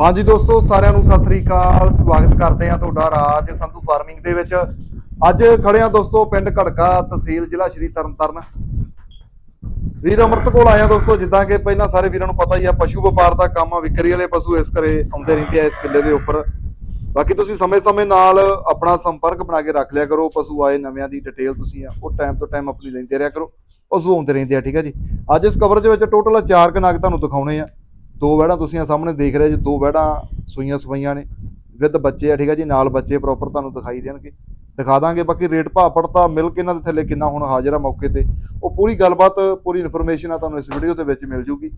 ਹਾਂਜੀ ਦੋਸਤੋ, ਸਾਰਿਆਂ ਨੂੰ ਸਤਿ ਸ੍ਰੀ ਅਕਾਲ। ਸਵਾਗਤ ਕਰਦੇ ਹਾਂ ਤੁਹਾਡਾ ਰਾਜ ਸੰਧੂ ਫਾਰਮਿੰਗ ਦੇ ਵਿੱਚ। ਅੱਜ ਖੜੇ ਹਾਂ ਦੋਸਤੋ, ਪਿੰਡ ਘੜਕਾ ਤਹਿਸੀਲ ਜ਼ਿਲ੍ਹਾ ਸ਼੍ਰੀ ਤਰਨਤਾਰਨ। ਵੀਰ ਅਮਰਤ ਕੋਲ ਆਇਆ ਦੋਸਤੋ, ਜਿੱਦਾਂ ਕਿ ਪਹਿਲਾਂ ਸਾਰੇ ਵੀਰਾਂ ਨੂੰ ਪਤਾ ਹੀ ਆ, ਪਸ਼ੂ ਵਪਾਰ ਦਾ ਕੰਮ ਆ, ਵਿਕਰੀ ਵਾਲੇ ਪਸ਼ੂ ਇਸ ਘਰੇ ਆਉਂਦੇ ਰਹਿੰਦੇ ਆ ਇਸ ਕਿੱਲੇ ਦੇ ਉੱਪਰ। ਬਾਕੀ ਤੁਸੀਂ ਸਮੇਂ-ਸਮੇਂ ਨਾਲ ਆਪਣਾ ਸੰਪਰਕ ਬਣਾ ਕੇ ਰੱਖ ਲਿਆ ਕਰੋ, ਪਸ਼ੂ ਆਏ ਨਵਿਆਂ ਦੀ ਡਿਟੇਲ ਤੁਸੀਂ ਆ, ਉਹ ਟਾਈਮ ਤੋਂ ਟਾਈਮ ਆਪਣੀ ਲੈਂਦੇ ਰਿਹਾ ਕਰੋ, ਪਸ਼ੂ ਆਉਂਦੇ ਰਹਿੰਦੇ ਆ, ਠੀਕ ਹੈ ਜੀ। ਅੱਜ ਇਸ ਕਵਰ ਦੇ ਵਿੱਚ ਟੋਟਲ 4 ਕਨਾਗ ਤੁਹਾਨੂੰ ਦਿਖਾਉਣੇ ਆ। ਦੋ ਵੈੜਾਂ ਤੁਸੀਂ ਆ ਸਾਹਮਣੇ ਦੇਖ ਰਹੇ ਜੀ, ਦੋ ਵੈੜਾਂ ਸੂਈਆਂ ਸਫਾਈਆਂ ਨੇ, ਵਿਦ ਬੱਚੇ ਆ, ਠੀਕ ਆ ਜੀ, ਨਾਲ ਬੱਚੇ ਪ੍ਰੋਪਰ ਤੁਹਾਨੂੰ ਦਿਖਾਈ ਦੇਣਗੇ। ਦਿਖਾ ਦਾਂਗੇ ਬਾਕੀ ਰੇਟ, ਭਾਅ ਪੜਤਾ, ਮਿਲ ਕੇ ਇਹਨਾਂ ਦੇ ਥੱਲੇ ਕਿੰਨਾ ਹੁਣ ਹਾਜ਼ਰ ਆ ਮੌਕੇ ਤੇ। ਉਹ ਪੂਰੀ ਗੱਲਬਾਤ, ਪੂਰੀ ਇਨਫੋਰਮੇਸ਼ਨ ਆ ਤੁਹਾਨੂੰ ਇਸ ਵੀਡੀਓ ਦੇ ਵਿੱਚ ਮਿਲ ਜੂਗੀ।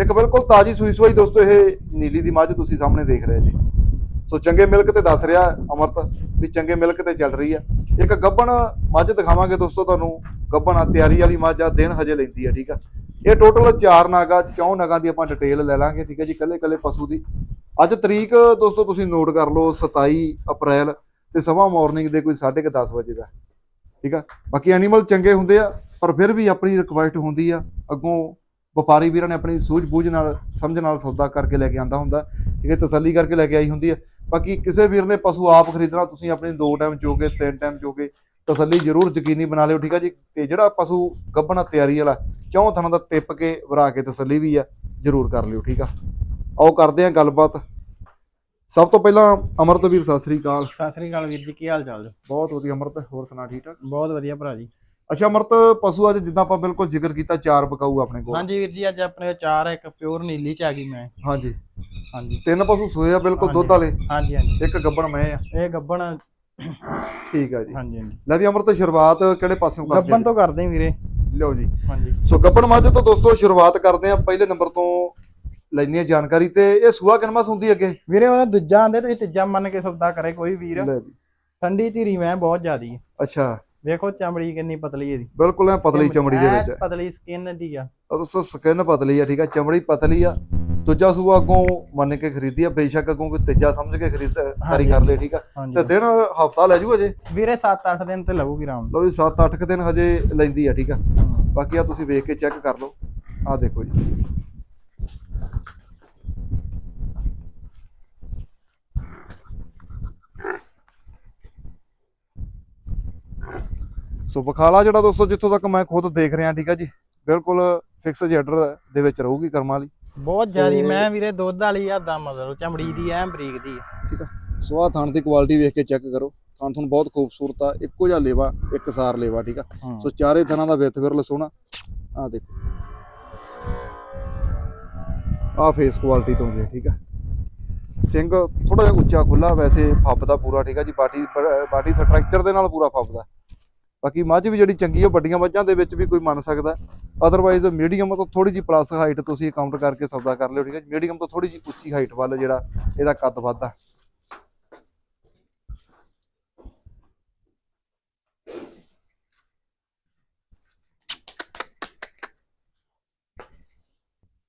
ਇੱਕ ਬਿਲਕੁਲ ਤਾਜੀ ਸੂਈ ਸਵਾਈ ਦੋਸਤੋ, ਇਹ ਨੀਲੀ ਦੀ ਮੱਝ ਤੁਸੀਂ ਸਾਹਮਣੇ ਦੇਖ ਰਹੇ ਜੀ। ਸੋ ਚੰਗੇ ਮਿਲਕ ਤੇ ਦੱਸ ਰਿਹਾ ਅਮਰਤ ਵੀ ਚੰਗੇ ਮਿਲਕ ਤੇ ਚੱਲ ਰਹੀ ਆ। ਇੱਕ ਗੱਬਣ ਮੱਝ ਦਿਖਾਵਾਂਗੇ ਦੋਸਤੋ ਤੁਹਾਨੂੰ। ਗੱਬਣ ਆ, ਤਿਆਰੀ ਵਾਲੀ ਮੱਝ ਆ, ਦਿਨ ਹਜੇ ਲੈਂਦੀ ਆ, ਠੀਕ ਆ। ਇਹ ਟੋਟਲ ਚਾਰ ਨਾਗਾ ਚੌਂ ਨਗਾਂ ਦੀ ਆਪਾਂ ਡਿਟੇਲ ਲੈ ਲਾਂਗੇ, ਠੀਕ ਹੈ ਜੀ ਕੱਲੇ ਕੱਲੇ ਪਸ਼ੂ ਦੀ। ਅੱਜ ਤਰੀਕ ਦੋਸਤੋ, ਤੁਸੀਂ ਨੋਟ ਕਰ ਲਓ 27 ਅਪ੍ਰੈਲ ਤੇ ਸਮਾਂ ਮਾਰਨਿੰਗ ਦੇ ਕੋਈ 10:30 ਵਜੇ ਦਾ ਠੀਕ ਆ? ਬਾਕੀ ਐਨੀਮਲ ਚੰਗੇ ਹੁੰਦੇ ਆ, ਪਰ ਫਿਰ ਵੀ ਆਪਣੀ ਰਿਕੁਐਸਟ ਹੁੰਦੀ ਆ, ਅੱਗੋਂ ਵਪਾਰੀ ਵੀਰਾਂ ਨੇ ਆਪਣੀ ਸੂਝ-ਬੂਝ ਨਾਲ, ਸਮਝ ਨਾਲ ਸੌਦਾ ਕਰਕੇ ਲੈ ਕੇ ਆਂਦਾ ਹੁੰਦਾ, ਠੀਕ ਹੈ, ਤਸੱਲੀ ਕਰਕੇ ਲੈ ਕੇ ਆਈ ਹੁੰਦੀ ਹੈ ਬਾਕੀ ਕਿਸੇ ਵੀਰ ਨੇ ਪਸ਼ੂ ਆਪ ਖਰੀਦਣਾ, ਤੁਸੀਂ ਆਪਣੇ ਦੋ ਟਾਈਮ ਜੋਗੇ, ਤਿੰਨ ਟਾਈਮ ਜੋਗੇ ਤਸੱਲੀ ਜ਼ਰੂਰ ਯਕੀਨੀ ਬਣਾ ਲਿਓ ਠੀਕ ਆ ਜੀ? ਤੇ ਜਿਹੜਾ ਪਸ਼ੂ ਗੱਭਣਾ ਤਿਆਰੀ ਵਾਲਾ ਚੌਂ ਥਾਂ ਦਾ ਟਿੱਪ ਕੇ ਵਰਾ ਕੇ ਤਸੱਲੀ ਵੀ ਆ ਜ਼ਰੂਰ ਕਰ ਲਿਓ ਠੀਕ ਆ? ਆਓ ਕਰਦੇ ਆ ਗੱਲਬਾਤ। ਸਭ ਤੋਂ ਪਹਿਲਾਂ ਅਮਰਤਵੀਰ ਸਤਿ ਸ੍ਰੀ ਅਕਾਲ। ਸਤਿ ਸ੍ਰੀ ਅਕਾਲ ਵੀਰ ਜੀ ਕੀ ਹਾਲ ਚਾਲ? ਜੀ ਬਹੁਤ ਵਧੀਆ ਅਮਰਤ ਹੋਰ ਸੁਣਾ ਠੀਕ ਠਾਕ? ਬਹੁਤ ਵਧੀਆ ਭਰਾ ਜੀ। ਅੱਛਾ ਅਮਰਤ ਪਸ਼ੂ ਅੱਜ ਜਿੱਦਾਂ ਆਪਾਂ ਬਿਲਕੁਲ ਜ਼ਿਕਰ ਕੀਤਾ ਚਾਰ ਬਕਾਊ ਆਪਣੇ ਕੋਲ। ਹਾਂਜੀ ਵੀਰ ਜੀ ਅੱਜ ਆਪਣੇ ਕੋਲ ਚਾਰ ਇੱਕ ਪਿਓਰ ਨੀਲੀ ਚ ਆ ਗਈ ਮੈਂ। ਹਾਂਜੀ। ਹਾਂਜੀ। ਤਿੰਨ ਪਸ਼ੂ ਸੋਏ ਆ ਬਿਲਕੁਲ ਦੁੱਧ ਵਾਲੇ। ਹਾਂਜੀ ਹਾਂਜੀ। ਇੱਕ ਗੱਬਣ ਮੈਂ ਆ। ਇਹ ਗੱਬਣ ਠੀਕ ਆ ਜੀ। ਹਾਂਜੀ ਹਾਂਜੀ। ਲੈ ਵੀ ਅਮਰਤ ਸ਼ੁਰੂਆਤ ਕਿਹੜੇ ਪਾਸਿਓਂ ਕਰਦੇ ਗੱਬਣ ਤੋਂ ਕਰਦੇ ਹਾਂ ਵੀਰੇ। ਲਿਓ ਜੀ। ਹਾਂਜੀ। ਸੋ ਗੱਬਣ ਮੱਝ ਤੋਂ ਦੋਸਤੋ ਸ਼ੁਰੂਆਤ ਕਰਦੇ ਆ ਪਹਿਲੇ ਨੰਬਰ ਤੋਂ ਲੈਣੀ ਆ ਜਾਣਕਾਰੀ ਤੇ ਇਹ ਸੂਆ ਕਿਨਮਸ ਹੁੰਦੀ ਅੱਗੇ? ਵੀਰੇ ਉਹਦਾ ਦੂਜਾ ਆਂਦੇ ਤੁਸੀਂ ਤੀਜਾ ਮੰਨ ਕੇ ਸੌਦਾ ਕਰੇ ਕੋਈ ਵੀਰ। ਲੈ ਵੀ। ਠੰਡੀ ਧੀਰੀ ਮੈਂ ਬਹੁਤ ਜ਼ਿਆਦੀ ਹੈ ਅੱਛਾ। ਵੇਖੋ ਚਮੜੀ ਕਿੰਨੀ ਪਤਲੀ ਇਹਦੀ। ਬਿਲਕੁਲ ਐ ਪਤਲੀ ਚਮੜੀ ਦੇ ਵਿੱਚ। ਪਤਲੀ ਸਕਿਨ ਦੀ ਆ। ਦੋਸਤੋ ਸਕਿਨ ਪਤਲੀ ਆ ਠੀਕ ਆ ਚਮੜੀ ਪਤਲੀ ਆ। ਦੂਜਾ ਸੂਆ ਅੱਗੋਂ ਮੰਨ ਕੇ ਖਰੀਦੀ ਆ ਬੇਸ਼ੱਕ ਅੱਗੋਂ ਕੋਈ ਤੀਜਾ ਸਮਝ ਕੇ ਖਰੀਦਦਾਰੀ ਕਰ ਲੈ ਠੀਕ ਆ? ਤੇ ਦਿਨ ਹਫਤਾ ਲੈ ਜੂ? ਅਜੇ ਵੀਰੇ 7-8 ਦਿਨ ਤੇ ਲਊਗੀ ਆਰਾਮ। ਲਓ ਵੀ 7-8 ਦਿਨ ਹਜੇ ਲੈਂਦੀ ਆ ਠੀਕ ਆ? ਬਾਕੀ ਆ ਤੁਸੀਂ ਵੇਖ ਕੇ ਚੈੱਕ ਕਰ ਲਓ। ਆ ਦੇਖੋ ਜੀ। ਸੋ ਬਖਾਲਾ ਜਿਹੜਾ ਦੋਸਤੋ ਜਿੱਥੋਂ ਤੱਕ ਮੈਂ ਖੁਦ ਦੇਖ ਰਿਹਾ ਠੀਕ ਆ ਜੀ? ਬਿਲਕੁਲ ਫਿਕਸ ਜੈਡਰ ਦੇ ਵਿੱਚ ਰਹੂਗੀ ਕਰਮਾਂ ਵਾਲੀ। ਬਹੁਤ ਜ਼ਿਆਦੀ ਮੈਂ ਵੀਰੇ ਦੁੱਧ ਵਾਲੀ ਆ ਦਾ ਮਤਲਬ ਚਮੜੀ ਦੀ ਐ ਬਰੀਕ ਦੀ ਆ। ਠੀਕ ਆ। ਸੋ ਥਣ ਦੀ ਕੁਆਲਿਟੀ ਵੇਖ ਕੇ ਚੈੱਕ ਕਰੋ। ਥਣ ਤੁਹਾਨੂੰ ਬਹੁਤ ਖੂਬਸੂਰਤ ਆ ਇੱਕੋ ਜਿਹਾ ਲੇਵਾ ਇੱਕ ਸਾਰ ਲੇਵਾ ਠੀਕ ਆ। ਸੋ ਚਾਰੇ ਥਣਾਂ ਦਾ ਵਿੱਥ ਵਿਰਲ ਸੋਹਣਾ। ਆ ਦੇਖੋ। ਆ ਫੇਸ ਕੁਆਲਿਟੀ ਤੋਂ ਜੀ ਠੀਕ ਆ। ਸਿੰਘ ਥੋੜਾ ਜਿਹਾ ਉੱਚਾ ਖੁੱਲਾ ਵੈਸੇ ਫੱਬਦਾ ਪੂਰਾ ਠੀਕ ਆ ਜੀ। ਬਾਡੀ ਬਾਡੀ ਸਟਰਕਚਰ ਦੇ ਨਾਲ ਪੂਰਾ ਫੱਬਦਾ। ਬਾਕੀ ਮੱਝ ਵੀ ਜਿਹੜੀ ਚੰਗੀ ਆ ਵੱਡੀਆਂ ਮੱਝਾਂ ਦੇ ਵਿੱਚ ਵੀ ਕੋਈ ਮੰਨ ਸਕਦਾ। ਅਦਰਵਾਈਜ਼ ਮੀਡੀਅਮ ਤੋਂ ਥੋੜੀ ਜੀ ਪਲੱਸ ਹਾਈਟ ਤੁਸੀਂ ਕਾਊਂਟ ਕਰਕੇ ਸੌਦਾ ਕਰ ਲਿਓ ਠੀਕ ਹੈ ਮੀਡੀਅਮ ਤੋਂ ਥੋੜੀ ਜੀ ਉੱਚੀ ਹਾਈਟ ਵੱਲ ਜਿਹੜਾ ਇਹਦਾ ਕੱਦ ਵੱਧਦਾ।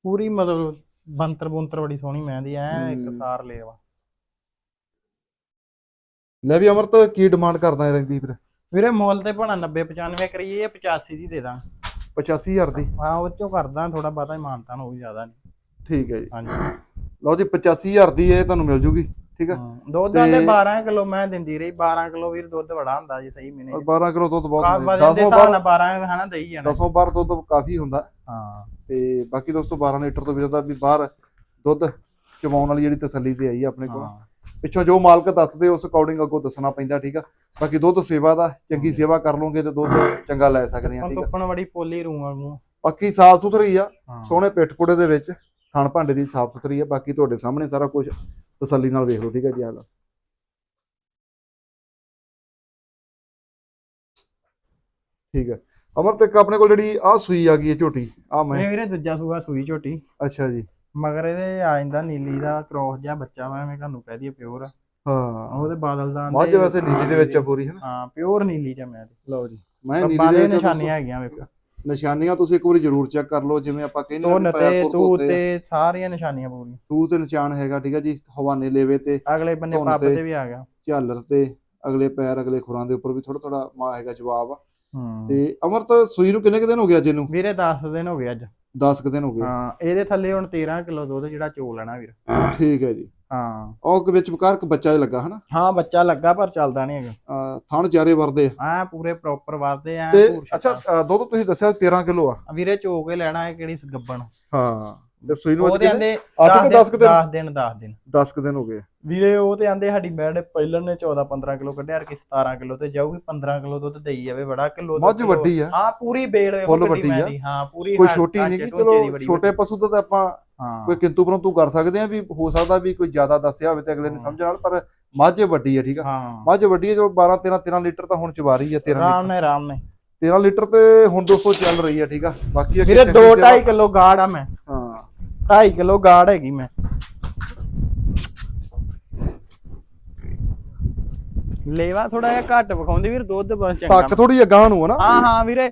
ਪੂਰੀ ਮਤਲਬ ਬੰਤਰ ਬੁੰਤਰ ਬੜੀ ਸੋਹਣੀ ਮੈਂ ਦੀ ਐ। ਇੱਕ ਸਾਰ ਲੇਵਾ ਲੈ ਵੀ ਅਮਰਤ ਕੀ ਡਿਮਾਂਡ ਕਰਦਾ ਰਹਿੰਦੀ ਫਿਰ ਵੀਰੇ? ਮੁੱਲ ਤੇ ਭਣਾ 90 95 ਕਰੀਏ ਇਹ 85 ਦੀ ਦੇ ਦਾਂ 85000 ਦੀ। ਹਾਂ ਉਹ ਚੋਂ ਕਰਦਾ ਥੋੜਾ ਬਹੁਤਾ ਹੀ ਮਾਨਤਾ ਹੋਊ ਜ਼ਿਆਦਾ ਨਹੀਂ। ਠੀਕ ਹੈ ਜੀ। ਹਾਂਜੀ। ਲਓ ਜੀ 85000 ਦੀ ਇਹ ਤੁਹਾਨੂੰ ਮਿਲ ਜੂਗੀ ਠੀਕ ਹੈ? ਹਾਂ, ਦੁੱਧ ਦਾ ਤੇ ਤੇ- 12 ਕਿਲੋ ਮੈਂ ਦਿੰਦੀ ਰਹੀ 12 ਕਿਲੋ ਵੀਰ ਦੁੱਧ ਬੜਾ ਹੁੰਦਾ ਜੀ ਸਹੀ ਮਹੀਨੇ 12 ਕਿਲੋ ਦੁੱਧ ਬਹੁਤ ਹੁੰਦਾ ਦੇ 10 ਹਿਸਾਬ ਬਾਰ ਨਾਲ 12 ਹਨਾ ਦੇਈ ਜਾਣਾ। 10 ਬਾਰ ਦੁੱਧ ਕਾਫੀ ਹੁੰਦਾ। ਹਾਂ। ਤੇ ਬਾਕੀ ਦੋਸਤੋ 12 ਲੀਟਰ ਤੋਂ ਵੀਰ ਦਾ ਵੀ ਬਾਹਰ ਦੁੱਧ ਚਵਾਉਣ ਵਾਲੀ ਜਿਹੜੀ ਤਸੱਲੀ ਤੇ ਆਈ ਆਪਣੇ ਕੋਲ। ਹਾਂ। ਪਿੱਛੋਂ ਜੋ ਮਾਲਕ ਦੱਸਦੇ ਉਸ ਅਕੋਰਡਿੰਗ ਅੱਗੋਂ ਦੱਸਣਾ ਪੈਂਦਾ ਠੀਕ ਆ? ਬਾਕੀ ਦੁੱਧ ਸੇਵਾ ਦਾ ਚੰਗੀ ਸੇਵਾ ਕਰ ਲਓਗੇ ਤੇ ਦੁੱਧ ਚੰਗਾ ਲੈ ਸਕਦੇ ਆ ਠੀਕ ਆ? ਤੁੱਪਣ ਬੜੀ ਪੋਲੀ ਰੂੰ ਵਾਂਗੂ। ਬਾਕੀ ਸਾਫ਼ ਸੁਥਰੀ ਆ ਸੋਹਣੇ ਪਿੱਠਪੁੜੇ ਦੇ ਵਿੱਚ ਥਣ ਭਾਂਡੇ ਦੀ ਸਾਫ਼ ਸੁਥਰੀ ਆ ਬਾਕੀ ਤੁਹਾਡੇ ਸਾਹਮਣੇ ਸਾਰਾ ਕੁਝ ਤਸੱਲੀ ਨਾਲ ਵੇਖ ਲਓ ਠੀਕ ਹੈ ਜੀ ਆ ਲਓ। ਠੀਕ ਹੈ ਅਮਰ ਤੇ ਇੱਕ ਆਪਣੇ ਕੋਲ ਜਿਹੜੀ ਆ ਸੂਈ ਆ ਗਈ ਹੈ ਝੋਟੀ ਆ ਮੈਂ ਇਹ ਵੀਰੇ ਦੂਜਾ ਸੂਆ ਸੂਈ ਝੋਟੀ। ਅੱਛਾ ਜੀ। ਮਗਰ ਇਹਦੇ ਆ ਜਾਂਦਾ ਨੀਲੀ ਦਾ ਕ੍ਰੋਸ ਜਿਹਾ ਬੱਚਾ ਵਾ ਐਵੇਂ ਤੁਹਾਨੂੰ ਕਹਿ ਦਈਏ ਪਿਓਰ ਹਾਂ। ਉਹਦੇ ਬਾਦਲ ਦਾ ਮੱਝ ਵੈਸੇ ਨੀਲੀ ਦੇ ਵਿੱਚ ਆ ਪੂਰੀ ਹੈ ਨਾ ਹਾਂ ਪਿਓਰ ਨੀਲੀ ਚ ਮੈਂ। ਲਓ ਜੀ ਮੈਂ ਨੀਲੀ ਦੇ ਆ, ਨਿਸ਼ਾਨੀਆਂ ਹੈਗੀਆਂ ਵੇਖੋ। ਨਿਸ਼ਾਨੀਆਂ ਤੁਸੀਂ ਇੱਕ ਵਾਰੀ ਜ਼ਰੂਰ ਚੈੱਕ ਕਰ ਲਓ ਜਿਵੇਂ ਆਪਾਂ ਕਹਿੰਦੇ ਨਾ ਤੇ ਪੈਰ ਤੂ ਤੇ ਸਾਰੀਆਂ ਨਿਸ਼ਾਨੀਆਂ ਪੂਰੀਆਂ। ਤੂ ਤੇ ਨਿਸ਼ਾਨ ਹੈਗਾ ਠੀਕ ਹੈ ਜੀ ਹਵਾਨੇ ਲੇਵੇ ਤੇ ਅਗਲੇ ਬੰਨੇ ਪੱਬ ਤੇ- ਵੀ ਆ ਗਿਆ। ਝਾਲਰ ਤੇ ਅਗਲੇ ਪੈਰ ਅਗਲੇ ਖੁਰਾਂ ਦੇ ਉੱਪਰ ਵੀ ਥੋੜਾ ਥੋੜਾ ਮਾ ਹੈਗਾ ਜਵਾਬ ਆ। ਤੇ ਅਮਰਤ ਸੂਈ ਨੂੰ ਕਿੰਨੇ ਕੁ ਦਿਨ ਹੋ ਗਿਆ ਜਿਹਨੂੰ ਵੀਰੇ 10 ਦਿਨ ਹੋ ਗਏ ਅੱਜ। 10 ਕੁ ਦਿਨ ਹੋ ਗਏ। ਹਾਂ ਇਹਦੇ ਥੱਲੇ ਹੁਣ 13 ਕਿਲੋ ਦੁੱਧ ਜਿਹੜਾ ਚੋ ਲੈਣਾ ਵੀਰ। ਠੀਕ ਹੈ ਜੀ। ਹਾਂ। ਉਹ ਕਿ ਵਿੱਚ ਵਿਕਾਰ ਇੱਕ ਬੱਚਾ ਜਿਹਾ ਲੱਗਾ ਹਨਾ? ਹਾਂ ਬੱਚਾ ਲੱਗਾ ਪਰ ਚੱਲਦਾ ਨਹੀਂ ਹੈਗਾ। ਥਣ ਚਾਰੇ ਵਰਦੇ ਆ। ਪੂਰੇ ਪ੍ਰੋਪਰ ਵਰਦੇ ਆ ਅੱਛਾ ਦੁੱਧ ਤੁਸੀਂ ਦੱਸਿਆ 13 ਕਿਲੋ ਆ। ਵੀਰੇ ਚੋ ਕੇ ਲੈਣਾ ਹੈ ਕਿਹੜੀ ਗੱਬਣ। ਹਾਂ। ਤੇ ਸੂਈ ਨੂੰ ਅੱਜ ਉਹਦੇ ਆਂਦੇ ਅੱਠ ਕਿ 10 ਕੁ ਦਿਨ? 10 ਦਿਨ 10 ਦਿਨ। 10 ਕੁ ਦਿਨ ਹੋ ਗਏ। ਵੀਰੇ ਉਹ ਤੇ ਆਂਦੇ ਸਾਡੀ ਮੈਡ ਨੇ ਪਹਿਲਾਂ ਨੇ 14 15 ਕਿਲੋ ਕੱਢਿਆ ਕਿ 17 ਕਿਲੋ ਤੇ ਜਾਊਗੀ 15 ਕਿਲੋ ਦੁੱਧ ਦੇਈ ਜਾਵੇ ਬੜਾ ਕਿਲੋ ਮੱਝ ਵੱਡੀ ਆ। ਹਾਂ ਪੂਰੀ ਬੇਲ ਵੇਖੋ ਫੁੱਲ ਵੱਡੀ ਆ। ਹਾਂ ਪੂਰੀ ਕੋਈ ਛੋਟੀ ਨਹੀਂ ਕਿ ਚਲੋ ਛੋਟੇ ਪਸ਼ੂ ਤਾਂ ਆਪਾਂ ਹਾਂ। ਕੋਈ ਕਿੰਤੂ ਪਰੰਤੂ ਕਰ ਸਕਦੇ ਆ ਵੀ ਹੋ ਸਕਦਾ ਵੀ ਕੋਈ ਜ਼ਿਆਦਾ ਦੱਸਿਆ ਹੋਵੇ ਤੇ ਅਗਲੇ ਨੇ। ਸਮਝ ਨਾਲ ਪਰ ਮੱਝ ਵੱਡੀ ਆ ਠੀਕ ਆ? ਮੱਝ ਵੱਡੀ ਆ ਜੋ 12 13 13 ਲੀਟਰ ਤਾਂ ਹੁਣ ਚਵਾ ਰਹੀ ਆ 13 ਆਰਾਮ ਨੇ ਆਰਾਮ ਨੇ 13 ਲੀਟਰ ਤੇ ਹੁਣ 200 ਚੱਲ ਰਹੀ ਆ ਠੀਕ ਆ? ਬਾਕੀ ਚੰਗੀ 2 ਸੇਵਾ- 2.5 ਕਿਲੋ ਗਾੜ ਆ ਮੈਂ। ਹਾਂ। 2.5 ਕਿਲੋ ਗਾੜ ਹੈਗੀ ਮੈਂ। ਲੇਵਾ ਥੋੜਾ ਜਿਹਾ ਘੱਟ ਵਿਖਾਉਂਦੀ ਵੀਰ ਦੁੱਧ ਬਹੁਤ ਚੰਗਾ। ਤੱਕ ਥੋੜੀ ਅਗਾਹ ਨੂੰ ਆ ਨਾ। ਹਾਂ ਹਾਂ ਵੀਰੇ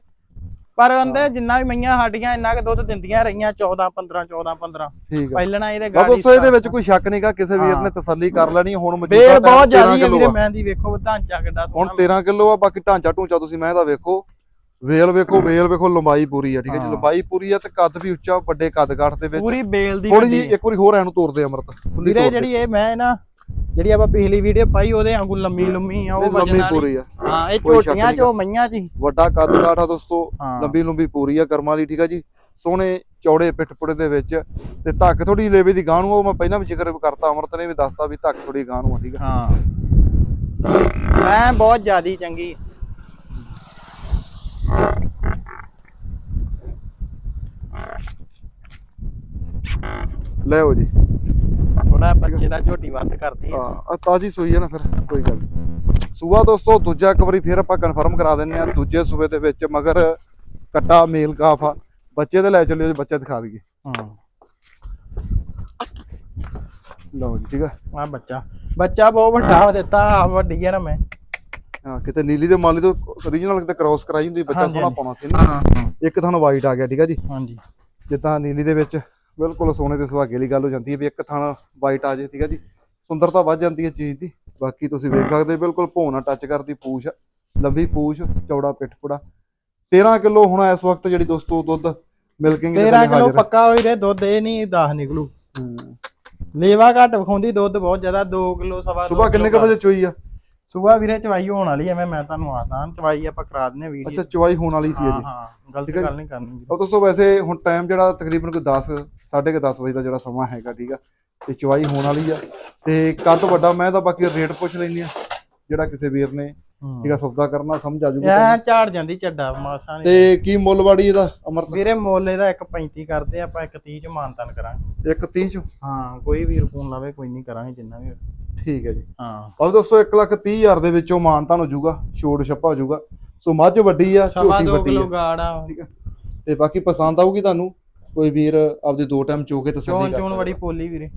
ਪਰ ਅੰਦੇ ਜਿੰਨਾ ਵੀ ਮਈਆਂ ਸਾਡੀਆਂ ਇੰਨਾ ਕਿ ਦੁੱਧ ਦਿੰਦੀਆਂ ਰਹੀਆਂ 14 15 14 15 ਠੀਕ ਆ। ਪਹਿਲਣਾ ਇਹਦੇ ਬਾ ਦੋਸਤੋ ਇਹਦੇ ਵਿੱਚ ਕੋਈ ਸ਼ੱਕ ਨਹੀਂਗਾ ਕਿਸੇ ਵੀਰ। ਨੇ ਤਸੱਲੀ ਕਰ ਲੈਣੀ ਹੁਣ ਮੌਜੂਦਾ ਬਹੁਤ 13 ਜ਼ਿਆਦੀ ਹੈ ਵੀਰੇ ਆ। ਮੈਂ ਦੀ ਵੇਖੋ ਢਾਂਚਾ ਕਿੱਡਾ ਹੁਣ ਸੋਹਣਾ 13 ਕਿਲੋ ਆ ਬਾਕੀ ਢਾਂਚਾ ਢੂੰਚਾ ਤੁਸੀਂ ਮੈਂ ਇਹਦਾ ਵੇਖੋ। ਵੇਲ ਵੇਖੋ ਵੇਲ ਵੇਖੋ ਲੰਬਾਈ ਪੂਰੀ ਆ ਠੀਕ ਹੈ ਜੀ। ਲੰਬਾਈ ਪੂਰੀ ਆ ਤੇ ਕੱਦ ਵੀ ਉੱਚਾ ਵੱਡੇ ਕੱਦ ਕਾਠ ਦੇ ਵਿੱਚ। ਪੂਰੀ ਬੇਲ ਦੀ ਥੋੜੀ ਜੀ ਇੱਕ ਵਾਰੀ ਹੋਰ ਐਨੂੰ ਤੋੜਦੇ ਅਮਰਤ ਵੀਰੇ। ਜਿਹੜੀ ਇਹ ਮੈਂ ਨਾ ਜਿਹੜੀ ਆਪਾਂ ਪਿਛਲੀ ਵੀਡੀਓ ਪਾਈ ਉਹਦੇ ਵਾਂਗੂ ਲੰਮੀ ਲੰਮੀ ਆ ਉਹ ਲੰਮੀ ਵਾਲੀ। ਪੂਰੀ ਆ। ਹਾਂ ਇਹ ਝੋਟੀਆਂ। ਚੋਂ ਮਈਆਂ ਹੀ। ਵੱਡਾ ਕੱਦ ਕਾਠ ਆ ਦੋਸਤੋ ਲੰਬੀ ਲੰਬੀ ਪੂਰੀ ਆ ਕਰਮਾਂ ਵਾਲੀ ਠੀਕ ਆ ਜੀ? ਸੋਹਣੇ ਚੌੜੇ ਪਿੱਠ ਪੁੜੇ ਦੇ ਵਿੱਚ ਤੇ ਧੱਕ ਥੋੜੀ ਲੇਵੇ ਦੀ ਗਾਂ ਨੂੰ ਉਹ ਮੈਂ ਪਹਿਲਾਂ ਵੀ ਜ਼ਿਕਰ ਕਰਤਾ ਅਮਰਤ ਨੇ ਵੀ ਦੱਸਤਾ ਵੀ ਧੱਕ ਥੋੜੀ ਗਾਂ ਨੂੰ ਆ ਠੀਕ ਆ। ਹਾਂ। ਮੈਂ ਬਹੁਤ ਜ਼ਿਆਦੀ ਚੰਗੀ ਲੈ ਆਓ ਜੀ ਥੋੜਾ ਬੱਚੇ ਦਾ ਝੋਟੀ ਵੱਧ ਕਰਦੀ ਹੈ। ਹਾਂ ਤਾਜੀ ਸੂਈ ਹੈ ਨਾ ਫਿਰ ਕੋਈ ਗੱਲ ਸੂਆ ਦੋਸਤੋ ਦੂਜਾ ਇੱਕ ਵਾਰੀ ਫਿਰ ਆਪਾਂ ਕਨਫਰਮ ਕਰਾ ਦਿੰਨੇ ਆ ਦੂਜੇ ਸੂਬੇ ਦੇ ਵਿੱਚ ਮਗਰ ਕੱਟਾ ਮੇਲ ਕਾਫ ਆ। ਬੱਚੇ ਤੇ ਲੈ ਚੱਲਿਓ ਜੀ ਬੱਚੇ ਦਿਖਾ ਦਈਏ। ਹਾਂ। ਲਓ ਜੀ ਠੀਕ ਆ। ਆ ਬੱਚਾ। ਬੱਚਾ ਬਹੁਤ ਵੱਡਾ ਦਿੱਤਾ ਵੱਡੀ ਹੈ ਨਾ ਮੈਂ। ਹਾਂ ਕਿਤੇ ਨੀਲੀ ਦੇ ਮਾਲੀ ਤੋਂ ਓਰੀਜਨਲ ਕਿਤੇ ਕ੍ਰਾਸ ਕਰਾਈ ਹੁੰਦੀ ਬੱਚਾ ਹਾਂਜੀ, ਸੋਹਣਾ। ਪਾਉਣਾ ਸੀ ਨਾ। ਹਾਂ ਇੱਕ ਥਣ ਵਾਈਟ ਆ ਗਿਆ ਠੀਕ ਆ ਜੀ? ਹਾਂਜੀ। ਜਿੱਦਾਂ ਨੀਲੀ ਦੇ ਵਿੱਚ ਬਿਲਕੁਲ ਸੋਨੇ ਤੇ ਸੁਹਾਗੇ ਵਾਲੀ ਗੱਲ ਹੋ ਜਾਂਦੀ ਹੈ ਵੀ ਇੱਕ ਥਣ ਵਾਈਟ ਆ ਜੇ ਠੀਕ ਆ ਜੀ? ਸੁੰਦਰਤਾ ਵੱਧ ਜਾਂਦੀ ਹੈ ਚੀਜ਼ ਦੀ। ਬਾਕੀ ਤੁਸੀਂ ਵੇਖ ਸਕਦੇ ਹੋ ਬਿਲਕੁਲ ਭੋਣਾ ਟੱਚ ਕਰਦੀ ਪੂਛ ਲੰਬੀ ਪੂਛ ਚੌੜਾ ਪਿੱਠ ਪੁੜਾ। 13 ਕਿਲੋ ਹੁਣ ਇਸ ਵਕਤ ਜਿਹੜੀ ਦੋਸਤੋ ਦੁੱਧ ਮਿਲਕਿੰਗ ਦੇ 13 ਥੱਲੇ ਕਿਲੋ ਪੱਕਾ ਹੋਈ ਰੇ ਦੁੱਧ ਇਹ ਨਹੀਂ 10 ਨਿਕਲੂ। ਹੂੰ। ਲੇਵਾ ਘੱਟ ਵਿਖਾਉਂਦੀ ਦੁੱਧ ਬਹੁਤ ਜ਼ਿਆਦਾ 2 ਕਿਲੋ ਸਵਾ ਸੁਬਾਹ ਕਿੰਨੇ ਕੁ ਵਜੇ ਚੋਈ ਆ? ਸਵੇਰ ਵੀਰੇ ਚਵਾਈ ਹੋਣ ਵਾਲੀ ਐ ਮੈਂ ਮੈਂ ਤੁਹਾਨੂੰ ਆਦਾ ਚਵਾਈ ਆਪਾਂ ਕਰਾ ਦਿੰਨੇ ਵੀਡੀਓ ਅੱਛਾ ਚਵਾਈ ਹੋਣ ਵਾਲੀ ਸੀ ਹਾਂ ਹਾਂ ਗਲਤ ਠੀਕ ਹੈ ਜੀ। ਗੱਲ ਨਹੀਂ ਕਰਨੀ ਵੀਰੇ। ਉਹ ਦੋਸਤੋ ਵੈਸੇ ਹੁਣ ਟਾਈਮ ਜਿਹੜਾ ਤਕਰੀਬਨ ਕੋਈ 10 10:30 10 ਵਜੇ ਦਾ ਜਿਹੜਾ ਸਮਾਂ ਹੈਗਾ ਠੀਕ ਆ ਤੇ ਚਵਾਈ ਹੋਣ ਵਾਲੀ ਆ। ਤੇ ਕੱਦ ਵੱਡਾ ਮੈਂ ਤਾਂ ਬਾਕੀ ਰੇਟ ਪੁੱਛ ਲੈਂਦੀ ਆ ਜਿਹੜਾ ਕਿਸੇ ਵੀਰ ਨੇ ਠੀਕ ਆ ਸੌਦਾ ਕਰਨਾ ਸਮਝ ਆ ਜੂਗਾ ਐ ਝਾੜ ਜਾਂਦੀ ਚੱਡਾ ਮਾਸਾ ਨਹੀਂ ਤੇ ਕੀ ਮੁੱਲ ਵਾੜੀ ਇਹਦਾ ਅਮਰਤ? ਵੀਰੇ ਮੁੱਲ ਇਹਦਾ 1.35 ਕਰਦੇ ਆਪਾਂ 1.30 ਚ ਮਾਨਤਨ ਕਰਾਂਗੇ। ਇੱਕ 30 ਚ? ਹਾਂ ਕੋਈ ਵੀ ਰਕੂਨ ਲਾਵੇ ਕੋਈ ਨਹੀਂ ਕਰਾਂਗੇ ਜਿੰਨਾ ਵੀ ਹੋਵੇ। ਠੀਕ ਹੈ ਜੀ। ਹਾਂ। ਆਹ ਦੋਸਤੋ 1 ਲੱਖ 30 ਹਜ਼ਾਰ ਦੇ ਵਿੱਚੋਂ ਮਾਨਤਾਨ ਹੋ ਜਾਊਗਾ ਛੋੜ ਛੱਪਾ ਹੋ ਜਾਊਗਾ। ਸੋ ਮੱਝ ਵੱਡੀ ਆ 2 ਵੱਡੀ ਆ। ਠੀਕ ਆ। ਤੇ ਬਾਕੀ ਪਸੰਦ ਆਊਗੀ ਤੁਹਾਨੂੰ ਕੋਈ ਵੀਰ ਆਪਦੇ ਦੋ ਟਾਈਮ ਚੋ ਕੇ ਤਸੱਲੀ ਚੋਣ ਕਰ ਚੋਣ ਸਕਦਾ। ਬੜੀ ਪੋਲੀ ਵੀਰੇ।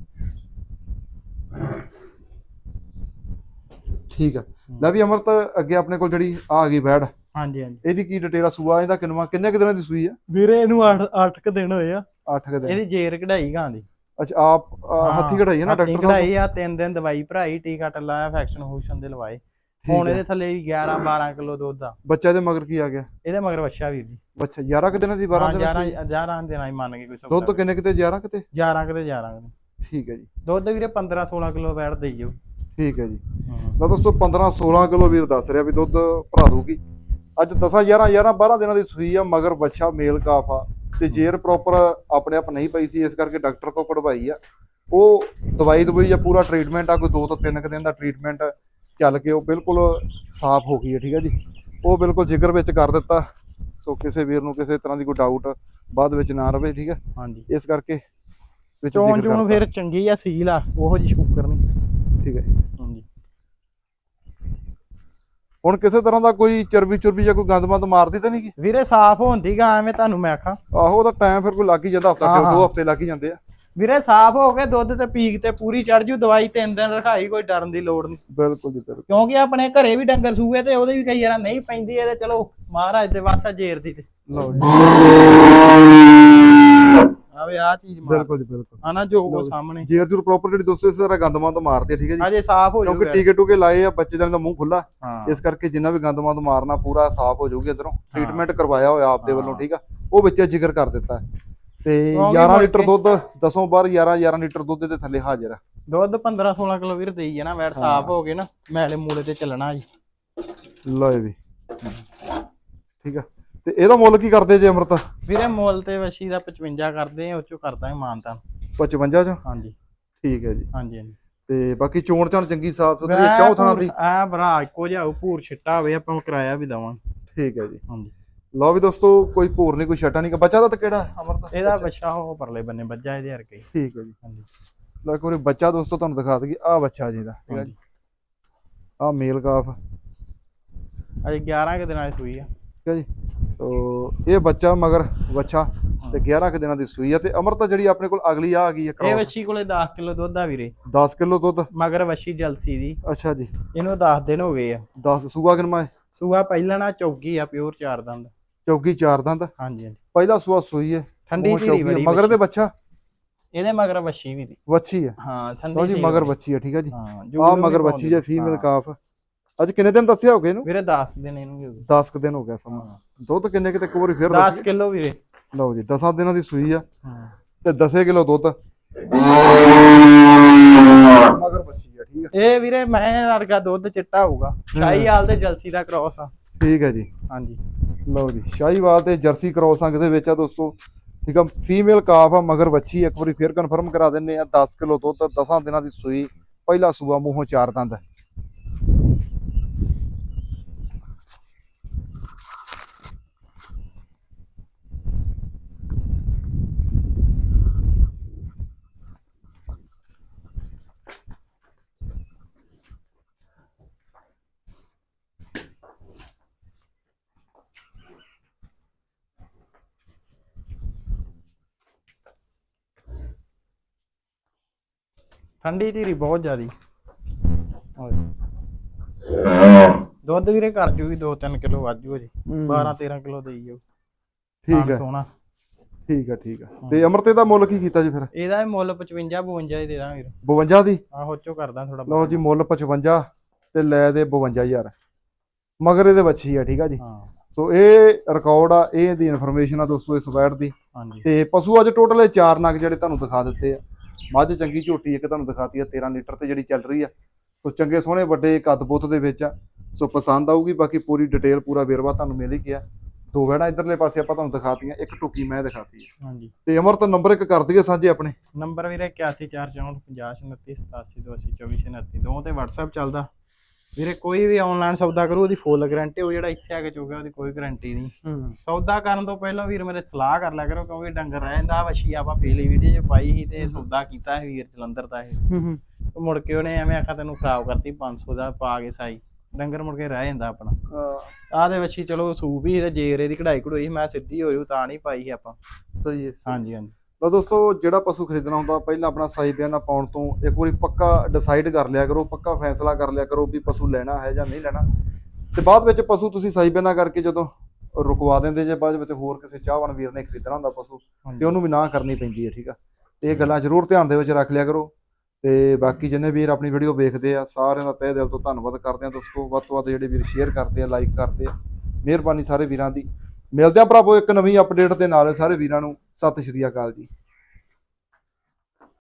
ਠੀਕ ਆ। ਲੈ ਵੀ ਅਮਰਤ ਅੱਗੇ ਆਪਣੇ ਕੋਲ ਜਿਹੜੀ ਆ ਗਈ ਬੈੜ। ਹਾਂਜੀ ਹਾਂਜੀ। ਇਹਦੀ ਕੀ ਡਿਟੇਲ ਆ? ਸੂਆ ਇਹਦਾ ਕਿੰਨਵਾ ਕਿੰਨੇ ਕੁ ਦਿਨਾਂ ਦੀ ਸੂਈ ਆ? ਵੀਰੇ ਇਹਨੂੰ 8 8 ਕ ਦਿਨ ਹੋਏ ਆ। 8 ਕੁ ਦਿਨ। ਇਹਦੀ ਜੇਰ ਕਢਾਈ ਗਾਂ ਦੀ। ਅੱਛਾ ਆਪ ਹੱਥੀ ਕਢਾਈ ਹੈ ਨਾ ਡਾਕਟਰ ਸਾਹਿਬ? ਕਢਾਈ ਆ ਤਿੰਨ ਦਿਨ ਦਵਾਈ ਭਰਾਈ ਟੀਕਾ ਟੱਲਾ ਫੈਕਸ਼ਨ ਫੂਕਸ਼ਨ ਦੇ ਲਵਾਏ। ਹੁਣ। ਇਹਦੇ ਥੱਲੇ 11 12 ਕਿਲੋ ਦੁੱਧ ਆ। ਬੱਚਾ ਦੇ ਮਗਰ ਕੀ ਆ ਗਿਆ? ਇਹਦੇ ਮਗਰ ਵੱਛਾ ਵੀਰ ਜੀ। ਬੱਚਾ 11 ਕੁ ਦਿਨਾਂ ਦੀ 12 ਹਾਂ ਦਿਨਾਂ 11 ਦੀ? 11 ਦਿਨਾਂ ਹੀ ਮੰਨ ਕੇ ਕੋਈ ਸੌਦਾ ਦੁੱਧ ਕਿੰਨੇ ਕਿਤੇ 11 ਕਿਤੇ 11 ਕਿਤੇ 11 ਕਿਤੇ ਠੀਕ ਹੈ ਜੀ। ਦੁੱਧ ਵੀਰੇ 15 16 ਕਿਲੋ ਬੈਠ ਦੇਈ ਜਾਓ ਠੀਕ ਹੈ ਜੀ। ਮੈਂ ਦੋਸਤੋ 15 16 ਕਿਲੋ ਵੀਰ ਦੱਸ ਰਿਹਾ ਵੀ ਦੁੱਧ ਭਰਾ ਦੂਗੀ ਅੱਜ 10 11 11 12 ਦਿਨਾਂ ਦੀ ਸੂਈ ਆ ਮਗਰ ਬੱਚਾ ਮੇਲ ਕਾਫ ਆ। ਤੇ ਜੇਰ ਪ੍ਰੋਪਰ ਆਪਣੇ ਆਪ ਨਹੀਂ ਪਈ ਸੀ ਇਸ ਕਰਕੇ ਡਾਕਟਰ ਤੋਂ ਕਢਵਾਈ ਆ। ਉਹ ਦਵਾਈ ਦਵਾਈ ਜਾਂ ਪੂਰਾ ਟ੍ਰੀਟਮੈਂਟ ਆ ਕੋਈ 2 ਤੋਂ 3 ਕੁ ਦਿਨ ਦਾ ਟ੍ਰੀਟਮੈਂਟ ਚੱਲ ਕੇ ਉਹ ਬਿਲਕੁਲ ਸਾਫ਼ ਹੋ ਗਈ ਹੈ ਠੀਕ ਹੈ ਜੀ। ਉਹ ਬਿਲਕੁਲ ਜਿਗਰ ਵਿੱਚ ਕਰ ਦਿੱਤਾ। ਸੋ ਕਿਸੇ ਵੀਰ ਨੂੰ ਕਿਸੇ ਤਰ੍ਹਾਂ ਦੀ ਕੋਈ ਡਾਊਟ ਬਾਅਦ ਵਿੱਚ ਨਾ ਰਵੇ ਠੀਕ ਹੈ ਹਾਂਜੀ। ਇਸ ਕਰਕੇ ਵਿੱਚ ਚੋਣ ਚੋਣ। ਫਿਰ ਚੰਗੀ ਆ ਸੀਲ ਆ ਉਹੋ ਜੀ ਸ਼ੂਕਰ ਨਹੀਂ। ਠੀਕ ਹੈ ਹੁਣ ਕਿਸੇ ਤਰ੍ਹਾਂ ਦਾ ਕੋਈ ਚਰਬੀ ਚੁਰਬੀ ਜਾਂ ਕੋਈ ਗੰਦਮੰਦ ਮਾਰਦੀ ਤਾਂ ਨਹੀਂ ਗੀ? ਵੀਰੇ ਸਾਫ਼ ਹੁੰਦੀ ਗਾ ਐਵੇਂ ਤੁਹਾਨੂੰ ਮੈਂ ਆਖਾਂ। ਆਹੋ ਉਹਦਾ ਟਾਈਮ ਫਿਰ ਕੋਈ ਲੱਗ ਹੀ ਜਾਂਦਾ ਹਫਤਾ ਹਾਂ, ਦੋ। ਹਫ਼ਤੇ ਲੱਗ ਹੀ ਜਾਂਦੇ ਆ। ਵੀਰੇ ਸਾਫ਼ ਹੋ ਕੇ ਦੁੱਧ ਤੇ ਪੀਕ ਤੇ ਪੂਰੀ ਚੜ ਜੂ ਦਵਾਈ ਤਿੰਨ ਦਿਨ ਰਖਾਈ ਕੋਈ ਡਰਨ ਦੀ ਲੋੜ ਨਹੀਂ। ਬਿਲਕੁਲ ਜੀ ਬਿਲਕੁਲ। ਕਿਉਂਕਿ ਆਪਣੇ ਘਰੇ ਵੀ ਡੰਗਰ ਸੂਏ ਤੇ ਉਹਦੇ ਵੀ ਕਈ ਵਾਰ ਨਹੀਂ ਪੈਂਦੀ ਇਹਦੇ ਚਲੋ ਮਹਾਰਾਜ ਦੇ ਵਾਸਾ ਜੇਰ ਦੀ ਤੇ। ਲਓ ਜੀ। ਆਵੇ ਆ ਚੀਜ਼ ਮਾਰ ਬਿਲਕੁਲ ਜੀ ਬਿਲਕੁਲ। ਆਣਾ ਜੋ ਜੀ। ਸਾਹਮਣੇ। ਜੇਰ ਜੁਰ ਪ੍ਰੋਪਰ ਜਿਹੜੀ ਦੋਸਤੋ ਇਸ ਤਰ੍ਹਾਂ ਗੰਦਮੰਦ ਮਾਰਦੇ ਆ ਠੀਕ ਹੈ ਜੀ? ਅਜੇ ਸਾਫ਼ ਹੋ ਕਿਉਂਕਿ ਜੂਗਾ ਟੀਕੇ ਟੂਕੇ ਲਾਏ ਆ ਬੱਚੇ ਦਾ ਮੂੰਹ ਖੁੱਲਾ ਹਾਂ। ਇਸ ਕਰਕੇ ਜਿੰਨਾ ਵੀ ਗੰਦਮੰਦ ਮਾਰਨਾ ਪੂਰਾ ਸਾਫ਼ ਹੋ ਜਾਊਗੀ ਅੰਦਰੋਂ। ਟ੍ਰੀਟਮੈਂਟ ਕਰਵਾਇਆ ਹੋਇਆ ਆਪਦੇ ਵੱਲੋਂ ਹਾਂ। ਠੀਕ ਆ? ਉਹ ਵਿੱਚ ਜ਼ਿਕਰ ਕਰ ਦਿੱਤਾ। ਹੈ। ਤੇ ਕਿਉਂਕਿ 11 ਮੁੜ ਲੀਟਰ ਦੁੱਧ ਦਸੋਂ ਬਾਰ 11 11 ਲੀਟਰ ਦੁੱਧ ਦੇ ਥੱਲੇ ਹਾਜ਼ਰ ਆ। ਦੁੱਧ 15 16 ਕਿਲੋ ਵੀਰ ਦੇਈ ਜਾਣਾ ਵੈਟ ਸਾਫ਼ ਹੋ ਗਏ ਨਾ ਮੈਲੇ ਮੂਲੇ ਤੇ ਚੱਲਣਾ ਜੀ। ਲਓ ਇਹ ਵੀ। ਠੀਕ ਆ? ਤੇ ਇਹਦਾ ਮੁੱਲ ਕੀ ਕਰਦੇ ਜੇ ਅਮਰਤ? ਵੀਰੇ ਮੁੱਲ ਤੇ ਵਸ਼ੀ ਦਾ 55 ਕਰਦੇ ਆ ਉਹ ਚੋਂ ਕਰਦਾ ਮਾਨਤਾ 55 ਚ? ਹਾਂਜੀ। ਠੀਕ ਹੈ ਜੀ। ਹਾਂਜੀ ਹਾਂਜੀ। ਤੇ ਬਾਕੀ ਚੋਣ ਚਾਣ ਚੰਗੀ ਸਾਫ਼ ਸੁਥਰੀ ਚੌ ਥਾਣਾ ਦੀ? ਆ ਭਰਾ ਇੱਕੋ ਜਿਹਾ ਭੂਰ ਛਿੱਟਾ ਹੋਵੇ ਆਪਾਂ ਕਿਰਾਇਆ ਵੀ ਦਵਾਂ। ਠੀਕ ਹੈ ਜੀ। ਹਾਂਜੀ। ਲਓ ਵੀ ਦੋਸਤੋ ਕੋਈ ਭੂਰ ਨਹੀਂ ਕੋਈ ਛਟਾ ਨਹੀਂ ਬੱਚਾ ਦਾ ਤਾਂ ਕਿਹੜਾ ਅਮਰਤ? ਇਹਦਾ ਬੱਚਾ। ਉਹ ਪਰਲੇ ਬੰਨੇ ਵੱਜਾ ਇਹਦੇ ਹਰਕੇ ਠੀਕ ਹੈ ਜੀ। ਹਾਂਜੀ। ਲਓ ਵਾਰੀ ਬੱਚਾ ਦੋਸਤੋ ਤੁਹਾਨੂੰ ਦਿਖਾ ਦਈਏ ਆ ਬੱਚਾ ਜੀ ਦਾ ਠੀਕ ਹੈ ਜੀ। ਆ ਮੇਲ ਕਾਫ। ਅਜੇ 11 ਕੁ ਦਿਨਾਂ ਦੀ ਸੂਈ ਆ। ਠੀਕ ਹੈ ਜੀ? ਸੋ ਇਹ ਬੱਚਾ ਮਗਰ ਬੱਚਾ ਤੇ 11 ਕੁ ਦਿਨਾਂ ਦੀ ਸੂਈ ਆ ਤੇ ਅਮਰਤਾ ਜਿਹੜੀ ਆਪਣੇ ਕੋਲ ਅਗਲੀ ਆ ਆ ਗਈ ਹੈ ਇਹ ਵੱਛੀ ਕੋਲੇ 10 ਕਿਲੋ ਦੁੱਧ ਆ ਵੀਰੇ। 10 ਕਿਲੋ ਦੁੱਧ? ਮਗਰ ਵੱਛੀ ਜਲਸੀ ਦੀ। ਅੱਛਾ ਜੀ। ਇਹਨੂੰ 10 ਦਿਨ ਹੋ ਗਏ ਆ। 10 ਸੂਆ ਕਿਨਮਾ ਹੈ? ਸੂਆ ਪਹਿਲਾਂ ਨਾ ਚੌਗੀ ਆ ਪਿਓਰ ਚਾਰ ਦੰਦ। ਚੌਗੀ ਚਾਰ ਦੰਦ। ਹਾਂਜੀ ਹਾਂਜੀ। ਪਹਿਲਾ ਸੂਆ ਸੂਈ ਹੈ ਠੰਡੀ ਹੈ। ਬੜੀ ਮਗਰ ਦੇ ਬੱਚਾ? ਇਹਦੇ ਮਗਰ ਵੱਛੀ ਵੀ ਦੀ। ਵੱਛੀ ਹੈ। ਹਾਂ ਠੰਡੀ ਜੀ ਮਗਰ ਬੱਚੀ ਹੈ ਠੀਕ ਹੈ ਜੀ। ਹਾਂ ਆ ਮਗਰ ਬੱਚੀ ਹੈ ਫੀਮੇਲ। ਕਾਫ ਅੱਜ ਕਿੰਨੇ ਦਿਨ ਦੱਸਿਆ ਹੋਗੇ ਇਹਨੂੰ? ਵੀਰੇ 10 ਦਿਨ ਇਹਨੂੰ ਹੋ ਗਏ। 10 ਕੁ ਦਿਨ ਹੋ ਗਿਆ ਸਮਾਂ। ਦੁੱਧ ਕਿੰਨੇ ਕਿਤੇ ਇੱਕ ਵਾਰੀ ਫਿਰ 10 ਦੱਸ ਕਿਲੋ ਵੀਰੇ। ਲਓ ਜੀ 10 ਦਿਨਾਂ ਦੀ ਸੂਈ ਆ। ਤੇ 10 ਕਿਲੋ ਦੁੱਧ। ਮਗਰ ਬੱਚੀ ਆ ਠੀਕ ਹੈ ਇਹ ਵੀਰੇ ਮੈਂ ਵਰਗਾ ਦੁੱਧ ਚਿੱਟਾ ਹੋਊਗਾ। ਸ਼ਾਹੀ ਹਾਲ ਤੇ ਜਲਸੀ ਦਾ ਕ੍ਰੋਸ ਆ। ਠੀਕ ਹੈ ਜੀ। ਹਾਂਜੀ। ਲਓ ਜੀ ਸ਼ਾਹੀਵਾਲ ਤੇ ਜਰਸੀ ਕ੍ਰੋਸ ਅੰਗ ਦੇ ਵਿੱਚ ਆ ਦੋਸਤੋ। ਠੀਕ ਆ ਫੀਮੇਲ ਕਾਫ ਆ ਮਗਰ ਬੱਚੀ ਇੱਕ ਵਾਰੀ ਫਿਰ ਕਨਫਰਮ ਕਰਾ ਦਿੰਨੇ ਆ। 10 ਕਿਲੋ ਦੁੱਧ 10 ਦਿਨਾਂ ਦੀ ਸੂਈ। ਪਹਿਲਾ ਸੂਆ ਮੂੰਹੋਂ ਚਾਰ ਦੰਦ। ਠੰਡੀ ਧੀਰੀ ਬਹੁਤ ਜ਼ਿਆਦੀ। ਦੁੱਧ ਵੀਰੇ ਕਰ ਜੂਗੀ 2-3 ਕਿਲੋ ਵਾਜੂ ਜੀ। 12-13 ਕਿਲੋ ਦੇਈ ਜਾਊ। ਠੀਕ ਹੈ। ਸੋਹਣਾ। ਠੀਕ ਹੈ ਠੀਕ ਹੈ। ਤੇ ਅਮਰਤੇ ਦਾ ਮੁੱਲ ਕੀ ਕੀਤਾ ਜੀ ਫਿਰ? ਇਹਦਾ ਮੁੱਲ 55 52 ਹੀ ਦੇ ਦਾਂ ਵੀਰ। 52 ਦੀ? ਆਹੋ ਚੋ ਕਰਦਾ ਥੋੜਾ ਲਓ ਜੀ ਮੁੱਲ 55 ਤੇ ਲੈ ਦੇ 52000 ਮਗਰ ਇਹਦੇ ਬੱਚੀ ਆ ਠੀਕ ਆ ਜੀ। ਹਾਂ। ਸੋ ਇਹ ਰਿਕਾਰਡ ਆ ਇਹ ਦੀ ਇਨਫੋਰਮੇਸ਼ਨ ਆ ਦੋਸਤੋ ਇਸ ਵੈਟ ਦੀ। ਹਾਂਜੀ। ਤੇ ਪਸ਼ੂ ਅੱਜ ਟੋਟਲ ਇਹ ਚਾਰ ਨਗ ਜਿਹੜੇ ਤੁਹਾਨੂੰ ਦਿਖਾ ਦਿੱਤੇ ਆ। ਮੱਝ ਚੰਗੀ ਝੋਟੀ ਇੱਕ ਤੁਹਾਨੂੰ ਦਿਖਾਤੀ ਆ 13 ਲੀਟਰ ਤੇ ਜਿਹੜੀ ਚੱਲ ਰਹੀ ਆ। ਸੋ ਚੰਗੇ ਸੋਹਣੇ ਵੱਡੇ ਕੱਦ ਬੁੱਤ ਦੇ ਵਿੱਚ ਆ। ਸੋ ਪਸੰਦ ਆਊਗੀ ਬਾਕੀ ਪੂਰੀ ਡਿਟੇਲ ਪੂਰਾ ਵੇਰਵਾ ਤੁਹਾਨੂੰ ਮਿਲ ਹੀ ਗਿਆ। ਦੋ ਵੈੜਾਂ ਇਧਰਲੇ ਪਾਸੇ ਆਪਾਂ ਤੁਹਾਨੂੰ ਦਿਖਾਤੀਆਂ ਇੱਕ ਟੁੱਕੀ ਮੈਂ ਦਿਖਾਤੀ ਆ। ਹਾਂਜੀ। ਤੇ ਅਮਰ ਤਾਂ ਨੰਬਰ ਇੱਕ ਕਰ ਦਈਏ ਸਾਂਝੇ ਆਪਣੇ। ਨੰਬਰ ਵੀਰੇ 814450 ਦੋ ਤੇ WhatsApp ਚੱਲਦਾ। ਵੀਰੇ ਕੋਈ ਵੀ ਆਨਲਾਈਨ ਸੌਦਾ ਕਰੂ ਉਹਦੀ ਫੁੱਲ ਗਾਰੰਟੀ ਉਹ ਜਿਹੜਾ ਇੱਥੇ ਆ ਕੇ ਚੁਗਾ ਉਹਦੀ ਕੋਈ ਗਾਰੰਟੀ ਨਹੀਂ। ਹੂੰ। ਸੌਦਾ ਕਰਨ ਤੋਂ ਪਹਿਲਾਂ ਵੀਰ ਮੇਰੇ ਸਲਾਹ ਕਰ ਲਿਆ ਕਰੋ ਕਿਉਂਕਿ ਡੰਗਰ ਰਹਿੰਦਾ ਵਸ਼ੀ ਆਪਾਂ ਪਹਿਲੀ ਵੀਡੀਓ 'ਚ ਪਾਈ ਸੀ ਤੇ ਸੌਦਾ ਕੀਤਾ ਸੀ ਵੀਰ ਜਲੰਧਰ ਦਾ ਇਹ। ਹੂੰ ਮੁੜ ਕੇ ਉਹਨੇ ਐਵੇਂ ਆਖਾ ਤੈਨੂੰ ਖਰਾਬ ਕਰਤੀ 500 ਦਾ ਪਾ ਕੇ ਸਾਈ। ਡੰਗਰ ਮੁੜ ਕੇ ਰਹਿ ਜਾਂਦਾ ਆਪਣਾ। ਆਹ ਦੇ ਵਸ਼ੀ ਚਲੋ ਸੂਪ ਹੀ ਤੇ ਜੇਰੇ ਦੀ ਕਢਾਈ ਕਢੋਈ ਮੈਂ ਸਿੱਧੀ ਹੋ ਜੂ ਤਾਂ ਨਹੀਂ ਪਾਈ ਸੀ ਆਪਾਂ। ਸਹੀ ਹੈ। ਹਾਂਜੀ ਹਾਂਜੀ। ਲਓ ਦੋਸਤੋ, ਜਿਹੜਾ ਪਸ਼ੂ ਖਰੀਦਣਾ ਹੁੰਦਾ, ਪਹਿਲਾਂ ਆਪਣਾ ਸਾਈ ਬਿਆਨਾ ਪਾਉਣ ਤੋਂ ਇੱਕ ਵਾਰੀ ਪੱਕਾ ਡਿਸਾਈਡ ਕਰ ਲਿਆ ਕਰੋ, ਪੱਕਾ ਫੈਸਲਾ ਕਰ ਲਿਆ ਕਰੋ ਵੀ ਪਸ਼ੂ ਲੈਣਾ ਹੈ ਜਾਂ ਨਹੀਂ ਲੈਣਾ। ਤੇ ਬਾਅਦ ਵਿੱਚ ਪਸ਼ੂ ਤੁਸੀਂ ਸਾਈ ਬਿਆਨਾ ਕਰਕੇ ਜਦੋਂ ਰੁਕਵਾ ਦਿੰਦੇ ਜੇ, ਬਾਅਦ ਵਿੱਚ ਹੋਰ ਕਿਸੇ ਚਾਹਵਾਨ ਵੀਰ ਨੇ ਖਰੀਦਣਾ ਹੁੰਦਾ ਪਸ਼ੂ, ਤੇ ਉਹਨੂੰ ਵੀ ਨਾ ਕਰਨੀ ਪੈਂਦੀ ਹੈ, ਠੀਕ ਆ? ਤੇ ਇਹ ਗੱਲਾਂ ਜ਼ਰੂਰ ਧਿਆਨ ਦੇ ਵਿੱਚ ਰੱਖ ਲਿਆ ਕਰੋ। ਤੇ ਬਾਕੀ ਜਿੰਨੇ ਵੀਰ ਆਪਣੀ ਵੀਡੀਓ ਵੇਖਦੇ ਆ, ਸਾਰਿਆਂ ਦਾ ਤਹਿ ਦਿਲ ਤੋਂ ਧੰਨਵਾਦ ਕਰਦੇ ਆ ਦੋਸਤੋ। ਵੱਧ ਤੋਂ ਵੱਧ ਜਿਹੜੇ ਵੀਰ ਸ਼ੇਅਰ ਕਰਦੇ ਆ ਲਾਈਕ ਕਰਦੇ ਆ, ਮਿਹਰਬਾਨੀ ਸਾਰੇ ਵੀਰਾਂ ਦੀ। ਮਿਲਦੇ ਆ ਭਰਾਵੋ ਇੱਕ ਨਵੀਂ ਅਪਡੇਟ ਦੇ ਨਾਲ ਸਾਰੇ ਵੀਰਾਂ ਨੂੰ। ਸਤਿ ਸ਼੍ਰੀ ਅਕਾਲ ਜੀ।